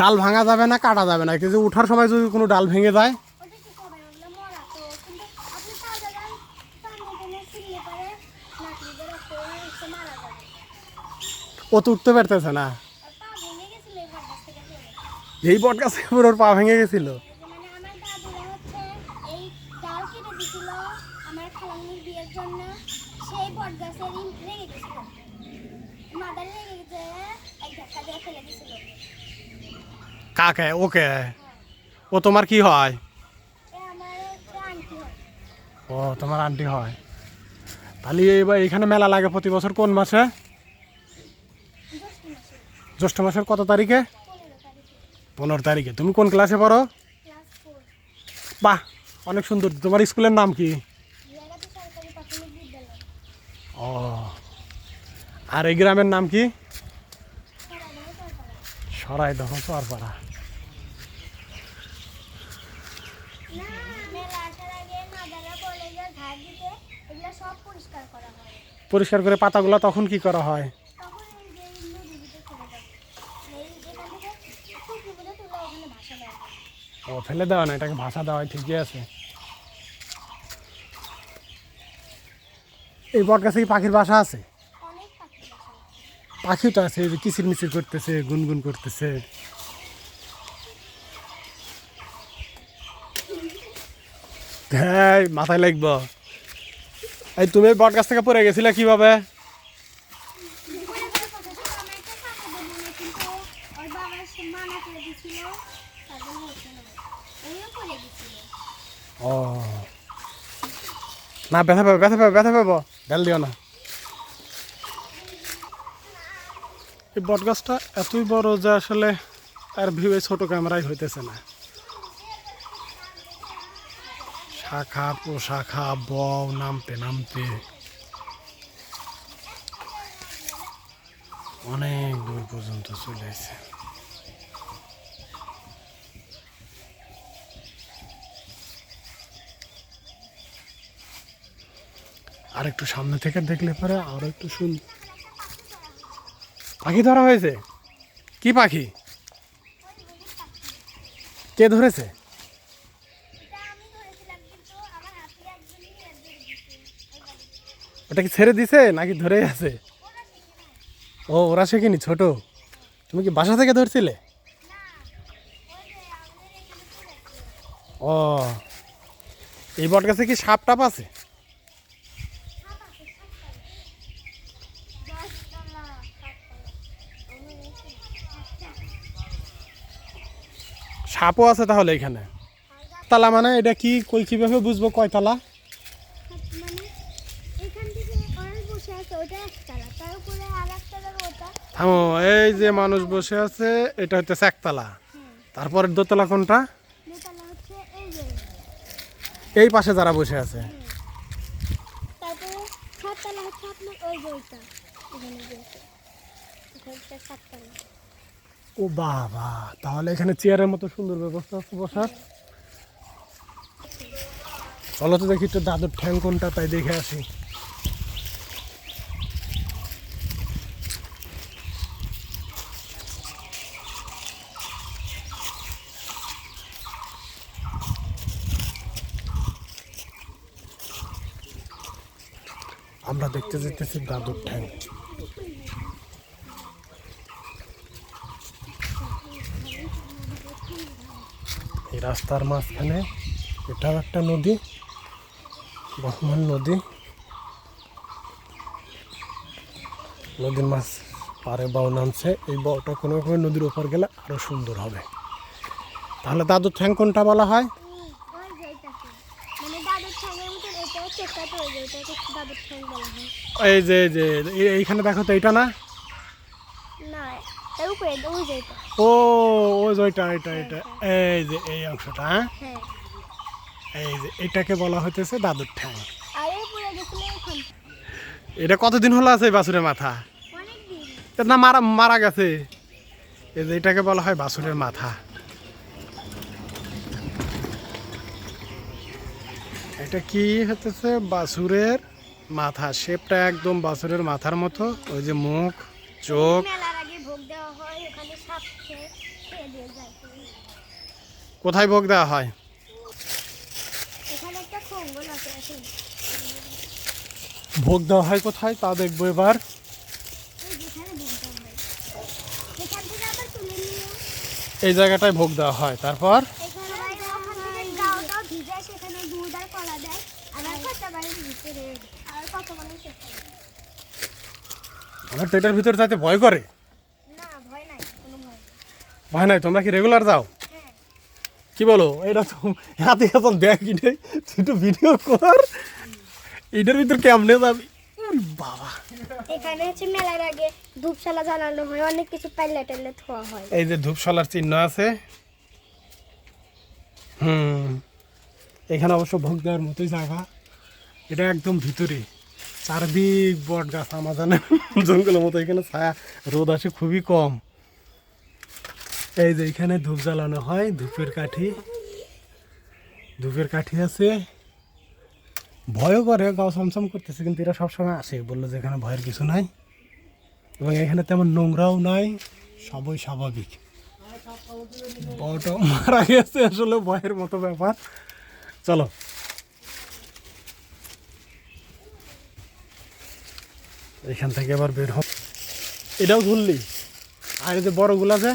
ডাল ভাঙা যাবে না কাটা যাবে না। কিন্তু উঠার সময় যদি কোনো ডাল ভেঙে যায় ও তো উঠতে পারতেছে না। এই বট গাছে ওর পা ভেঙে গেছিল? মানে আমার বিয়ের জন্য। সেই বট গাছের রেগে গেছিল মাদার রেগে গেছে এক ধাক্কা দিয়ে ফেলে দিছিল কাকে? ওকে। ও তোমার কি হয়? ও, তোমার আন্টি হয়। তাহলে এবার এখানে মেলা লাগে প্রতি বছর কোন মাসে? জ্যৈষ্ঠ মাসের কত তারিখে? পনেরো তারিখে। তুমি কোন ক্লাসে পড়ো? বাহ, অনেক সুন্দর। তোমার স্কুলের নাম কি? ও, আর এই গ্রামের নাম কি সরাইবাড়ি সরকার সরাই দখন চরপাড়া না মেলা আসার আগে মাদারা কলেজের ধার দিতে এগুলো সব পরিষ্কার করা পরিষ্কার করে পাতাগুলো তখন কি করা হয়? ও ফেলে দেওয়া না এটাকে ভাষা দেওয়া ঠিকই আছে। এই বট গাছে কি পাখির বাসা আছে? তো আছে যে কিচির মিচির করতেছে, গুনগুন করতেছে। হ্যাঁ মাথায় লাগবো। এই, তুমি বট গাছ থেকে পড়ে গেছিলে কীভাবে। ও। না, ব্যথা পাবো ব্যথা পাবো ব্যথা পাবো বেল দিও না। এই বট গাছটা এতই বড় যে আসলে আর ভিউ ছোট ক্যামেরায় হইতেছে না। শাখা, প্রশাখা বও নামতে নামতে অনেক দূর পর্যন্ত চলে এসেছে। আর একটু সামনে থেকে দেখলে পরে আর একটু শুন পাখি ধরা হয়েছে? কি পাখি? কে ধরেছে। ওটা কি ছেড়ে দিছে নাকি ধরে আছে? ও, ওরা শেখেনি, ছোট। তুমি কি বাসা থেকে ধরছিলে। ও, এই বট গাছে কি সাপ টাপ আছে সাপ আছে, সাততলা। দশতলা, সাততলা। আমার এখানে সাতটা। সাপও আছে তাহলে এখানে। তালা মানে এটা কি কই কীভাবে বুঝব কয়তলা মানে এখান থেকে অনেক বসে আছে ওটা একতলা তার উপরে আর একতলার ওটা। থামো এই যে মানুষ বসে আছে এটা হচ্ছে একতলা হ্যাঁ। তারপরের দোতলা কোনটা? এই পাশে যারা বসে আছে। সাততলা হচ্ছে আপনার ওই যে ওইটা এখানে। সাততলা ও বাবা, তাহলে এখানে চেয়ারের মতো সুন্দর ব্যবস্থা আছে বসার। চলো তো দেখি তো দাদুর ঠ্যাং কোনটা, তাই দেখে আসি। আমরা দেখতে যেতেছি দাদুর ঠ্যাং এই রাস্তার মাঝখানে এটাও একটা নদী বহমান নদী। নদীর মাছ পারে বাউ নামছে, এই বাউটা কোনো কোনো নদীর ওপর গেলে আরও সুন্দর হবে। তাহলে দাদুর ঠ্যাং কোনটা বলা হয়? এই যে এই যে, এই- এইখানে দেখো তো এটা না। ও ওই যে ওইটা এটা এটা এই যে এই অংশটা হ্যাঁ? হ্যাঁ। এই যে এটাকে বলা হইতেছে দাদুর ঠ্যাং। এটা কতদিন হলো আছে এই বাছুরের মাথা? এটা না মারা মারা গেছে। এই যে এটাকে বলা হয় বাছুরের মাথা। এটা কি হতেছে বাছুরের মাথা। শেপটা একদম বাছুরের মাথার মতো। ওই যে মুখ চোখ মেলার আগে ভোগ দেওয়া হয় ওখানে সাপ খেয়ে খেয়ে দিয়ে দিয়ে যায় কোথায় ভোগ দেওয়া হয়? ভোগ দেওয়া হয় কোথায়? তা দেখব এবার। এই জায়গাটায় ভোগ দেওয়া হয়। তারপর। আমার তো এটার ভিতরে যাতে ভয় করে না ভয় নাই কোনো ভয় নেই। ভয় নাই তোমরা কি রেগুলার যাও? কি বলো? এটা তো হাতে এখন দেখি নেই তুই একটু ভিডিও কর। এটার ভিতর কেমনে যাবি? বাবা। এখানে হচ্ছে মেলার আগে ধূপশালা জ্বালানো হয় অনেক কিছু পাইলে টাইলে থোয়া হয়। এই যে ধূপশালার চিহ্ন আছে। হুম এখানে অবশ্য ভোগ দেওয়ার মতোই জায়গা। এটা একদম ভিতরে। চারদিক বট গাছ আমাজনের জঙ্গলের মতো এখানে ছায়া রোদ আসে খুবই কম। এই যে এখানে ধূপ জ্বালানো হয়, ধূপের কাঠি। ধূপের কাঠি আছে। ভয়ও করে, গাও সমসম করতেছে, কিন্তু এরা সবসময় আসে। বলল যে এখানে ভয়ের কিছু নাই। এবং এখানে তেমন নোংরাও নাই, সবই স্বাভাবিক। বড়টা মারা গেছে, আসলে ভয়ের মতো ব্যাপার। চলো। এখান থেকে এবার বের হ এটাও ধরলি আর যে বড়গুলা যে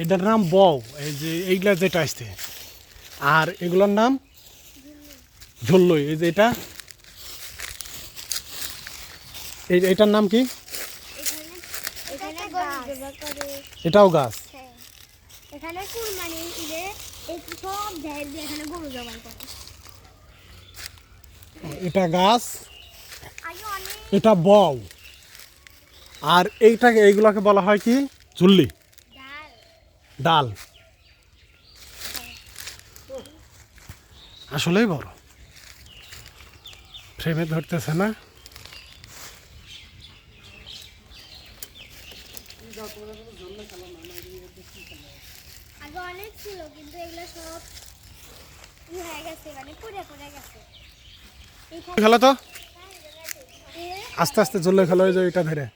এটার নাম বউ এই যে এইগুলা যেটা আসছে। আর এগুলোর নাম ঝুল্লই এই যে এটা। এই এটার নাম কি? এটাও গাছ। এখানে কুরবানি ঈদে সব দেয় এখানে গরু জবাই করে। এটা গাছ এটা বউ আর এইটাকে এইগুলোকে বলা হয় কি? চুল্লি ডাল। আসলেই বড়। ফ্রেমে ধরতেছে না? আগে অনেক ছিল কিন্তু এগুলো সব হয়ে গেছে মানে পুড়ে পুড়ে গেছে। খেলো তো? আস্তে আস্তে চললে খেলো ওই যে এটা ধরে।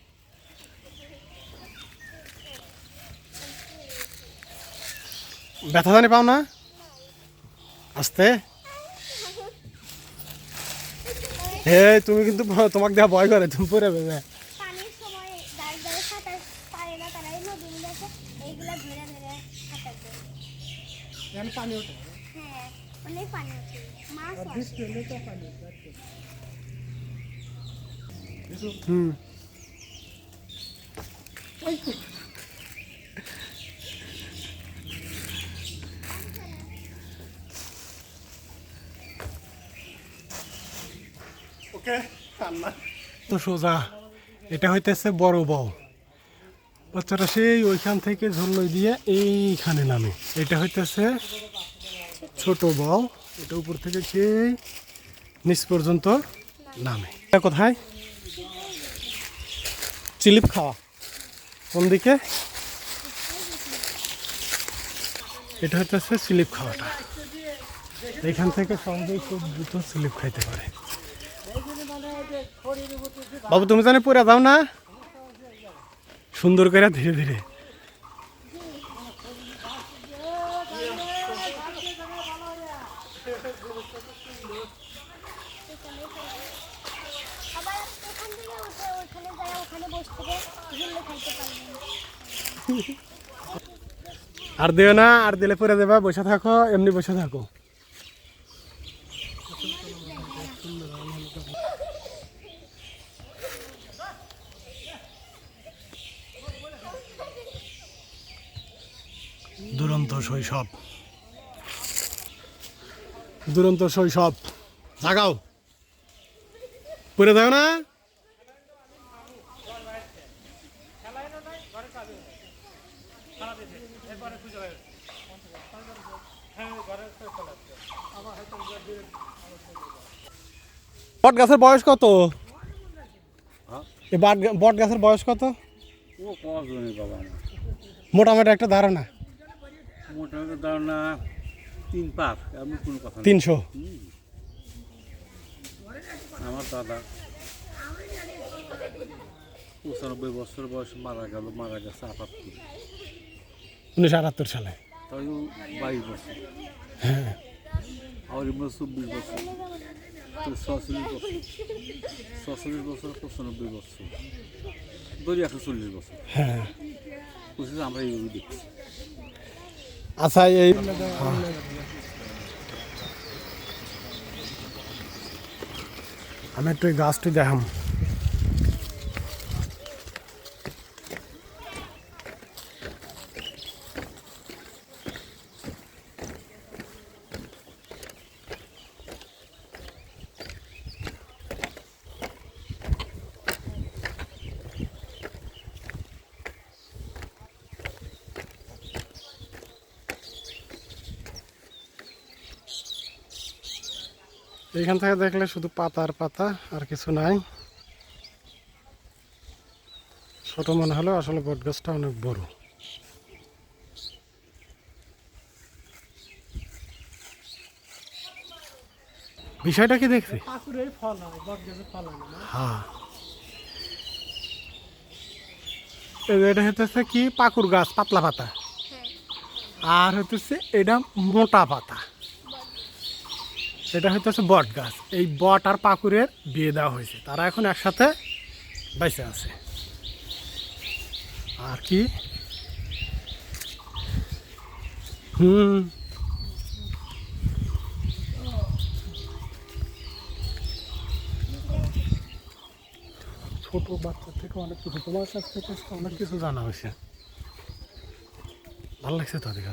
ব্যথা জানি পাও না? আস্তে। হে তুমি কিন্তু তোমাকে দেওয়া ভয় করে তুমি পরে করে। পানি ওঠে? হ্যাঁ অনেক পানি আছে মাছ আছে। হুম। তো সোজা, এটা হইতেছে বড় বউ বাচ্চারা সেই ওইখান থেকে ঝুল্লই দিয়ে এইখানে নামে। এটা হইতেছে ছোট বউ এটা উপর থেকে সেই নিচ পর্যন্ত নামে। এটা কোথায়? চিলিপ খাওয়া। কোন দিকে? এটা হচ্ছে স্লিপ খাওয়াটা। এখান থেকে সহজেই খুব দ্রুত স্লিপ খাইতে পারে। বাবু, তুমি জানে পরে যাও না? সুন্দর করে ধীরে ধীরে। আর দিও না, আর দিলে পরে দেবা বসে থাকো, এমনি বসে থাকো। দুরন্ত শৈশব। দুরন্ত শৈশব। জাগাও। পরে দাও না। বট গাছের বয়স কত? এই বট গাছের বয়স কত? মোটামুটি একটা ধারণা। মোটামুটি ধারণা তিন পাক এমন কোনো কথা তিনশো? আমার দাদা পঁচানব্বই বছর বয়স মারা গেল মারা গেছে আপাতত উনিশশো আটাত্তর সালে। তাই বাইশ বছর। হ্যাঁ। আর এমন চব্বিশ বছর। ছচল্লিশ বছর। ছচল্লিশ বছর পঁচানব্বই বছর। ধরি একশো চল্লিশ বছর। হ্যাঁ। আমরা এইভাবে দেখছি। আচ্ছা এই আমি একটু গাছটি দেখাম। এইখান থেকে দেখলে শুধু পাতার পাতা আর কিছু নাই। ছোট মনে হলেও আসলে বট গাছটা অনেক বড়। বিষয়টা কি দেখছি হ্যাঁ এটা হতেছে কি? পাকুর গাছ পাতলা পাতা। আর হতেছে এটা মোটা পাতা। এটা হইতেছে বট গাছ। এই বট আর পাকুরের বিয়ে দেওয়া হয়েছে। তারা এখন একসাথে বেঁচে আছে। আর কি? হুম। ছোট বাচ্চা থেকে অনেক কিছু তোমার কাছ থেকে অনেক কিছু জানা হয়েছে। ভালো লাগছে তো দেখা